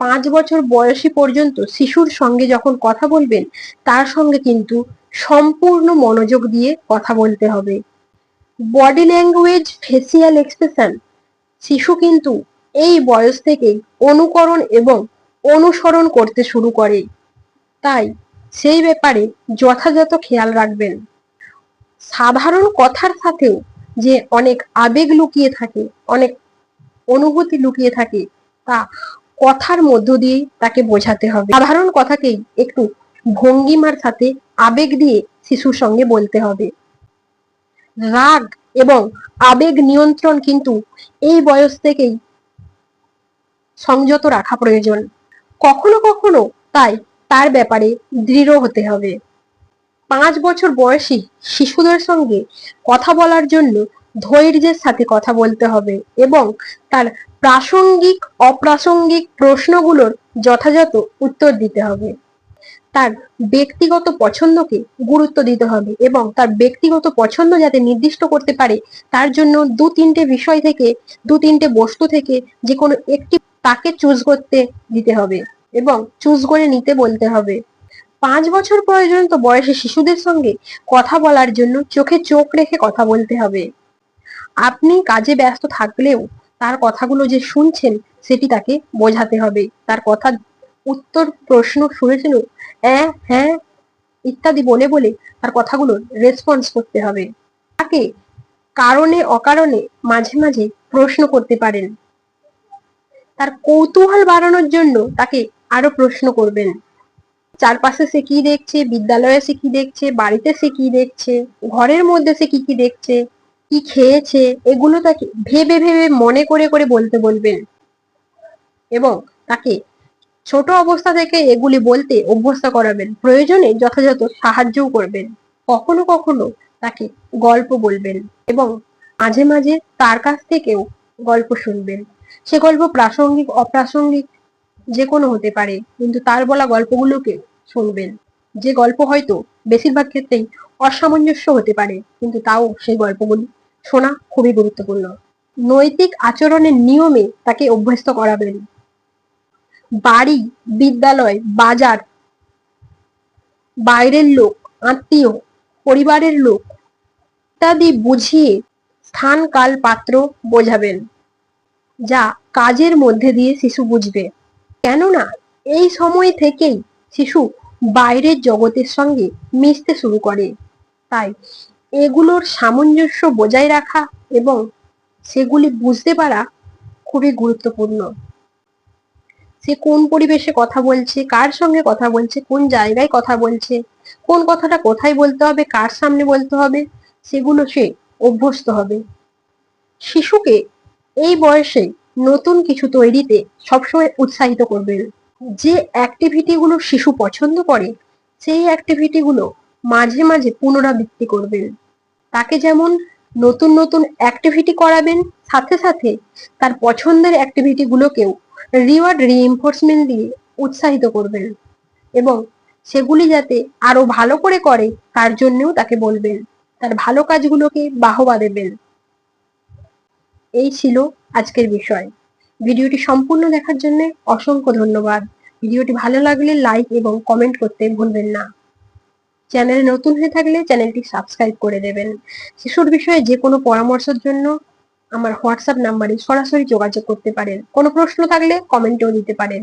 পাঁচ বছর বয়সী পর্যন্ত শিশুর সঙ্গে যখন কথা বলবেন, তার সঙ্গে কিন্তু সম্পূর্ণ মনোযোগ দিয়ে কথা বলতে হবে। বডি ল্যাঙ্গুয়েজ, ফেসিয়াল এক্সপ্রেশন, শিশু কিন্তু এই বয়স থেকেই অনুকরণ এবং অনুসরণ করতে শুরু করে। তাই সেই ব্যাপারে যথাযথ খেয়াল রাখবেন। সাধারণ কথার সাথেও যে অনেক আবেগ লুকিয়ে থাকে, অনেক অনুভূতি লুকিয়ে থাকে, তা কথার মধ্য দিয়ে তাকে বোঝাতে হবে। সাধারণ কথাকেই একটু ভঙ্গিমার সাথে আবেগ দিয়ে শিশুর সঙ্গে বলতে হবে। রাগ এবং আবেগ নিয়ন্ত্রণ কিন্তু এই বয়স থেকেই সংযত রাখা প্রয়োজন। কখনো কখনো তাই তার ব্যাপারে দৃঢ় হতে হবে। পাঁচ বছর বয়সী শিশুদের সঙ্গে কথা বলার জন্য ধৈর্যের সাথে কথা বলতে হবে এবং তার প্রাসঙ্গিক, অপ্রাসঙ্গিক প্রশ্নগুলোর যথাযথ উত্তর দিতে হবে। তার ব্যক্তিগত পছন্দকে গুরুত্ব দিতে হবে এবং তার ব্যক্তিগত পছন্দ যাতে নির্দিষ্ট করতে পারে, তার জন্য দু তিনটে বিষয় থেকে দু তিনটে বস্তু থেকে যে কোনো একটি তাকে চুজ করতে দিতে হবে এবং চুজ করে নিতে বলতে হবে। পাঁচ বছর পর্যন্ত বয়সে শিশুদের সঙ্গে কথা বলার জন্য চোখে চোখ রেখে কথা বলতে হবে। আপনি কাজে ব্যস্ত থাকলেও তার কথাগুলো যে শুনছেন সেটি তাকে বোঝাতে হবে। তার কথা উত্তর প্রশ্ন শুনেছিল হ্যাঁ হ্যাঁ ইত্যাদি বলে বলে তার কথাগুলো রেসপন্স করতে হবে। তাকে কারণে অকারণে মাঝে মাঝে প্রশ্ন করতে পারেন। তার কৌতূহল বাড়ানোর জন্য তাকে আরও প্রশ্ন করবেন। চারপাশে সে কি দেখছে? বিদ্যালয়ে সে কি দেখছে? বাড়িতে সে কি দেখছে? ঘরের মধ্যে সে কি কি দেখছে? কি খেয়েছে, এগুলো তাকে ভেবে ভেবে মনে করে করে বলতে বলবেন। এবং তাকে ছোট অবস্থা থেকে এগুলি বলতে অভ্যস্ত করাবেন। প্রয়োজনে যথাযথ সাহায্যও করবেন। কখনো কখনো তাকে গল্প বলবেন এবং মাঝে মাঝে তার কাছ থেকেও গল্প শুনবেন। সে গল্প প্রাসঙ্গিক, অপ্রাসঙ্গিক যে কোনো হতে পারে, কিন্তু তার বলা গল্পগুলোকে শুনবেন। যে গল্প হয়তো বেশিরভাগ ক্ষেত্রেই অসামঞ্জস্য হতে পারে, কিন্তু তাও সেই গল্পগুলি শোনা খুবই গুরুত্বপূর্ণ। নৈতিক আচরণের নিয়মে তাকে অভ্যস্ত করাবেন। বাড়ি, বিদ্যালয়, বাজার, বাইরের লোক, আত্মীয়, পরিবারের লোক ইত্যাদি বুঝিয়ে স্থান কাল পাত্র বোঝাবেন, যা কাজের মধ্যে দিয়ে শিশু বুঝবে। কেননা এই সময় থেকেই শিশু বাইরের জগতের সঙ্গে মিশতে শুরু করে। তাই এগুলোর সামঞ্জস্য বজায় রাখা এবং সেগুলি বুঝতে পারা খুবই গুরুত্বপূর্ণ। সে কোন পরিবেশে কথা বলছে, কার সঙ্গে কথা বলছে, কোন জায়গায় কথা বলছে, কোন কথাটা কোথায় বলতে হবে, কার সামনে বলতে হবে, সেগুলো সে অভ্যস্ত হবে। শিশুকে এই বয়সে নতুন কিছু তৈরিতে সবসময় উৎসাহিত করবেন যে অ্যাক্টিভিটিগুলো শিশু পছন্দ করে, সেই অ্যাক্টিভিটিগুলো মাঝে মাঝে পুনরাবৃত্তি করবেন তাকে যেমন নতুন নতুন অ্যাক্টিভিটি করাবেন, সাথে সাথে তার পছন্দের অ্যাক্টিভিটিগুলোকেও রিওয়ার্ড রিএনফোর্সমেন্ট দিয়ে উৎসাহিত করবেন এবং সেগুলি যাতে আরও ভালো করে করে তার জন্যও তাকে বলবেন, তার ভালো কাজগুলোকে বাহবা দেবেন। এই ছিল আজকের বিষয়। ভিডিওটি সম্পূর্ণ দেখার জন্য অসংখ্য ধন্যবাদ। ভিডিওটি ভালো লাগলে লাইক এবং কমেন্ট করতে ভুলবেন না। চ্যানেলে নতুন হয়ে থাকলে চ্যানেলটি সাবস্ক্রাইব করে দেবেন। শিশুর বিষয়ে যে কোনো পরামর্শের জন্য আমার হোয়াটসঅ্যাপ নাম্বারে সরাসরি যোগাযোগ করতে পারেন। কোনো প্রশ্ন থাকলে কমেন্টেও দিতে পারেন।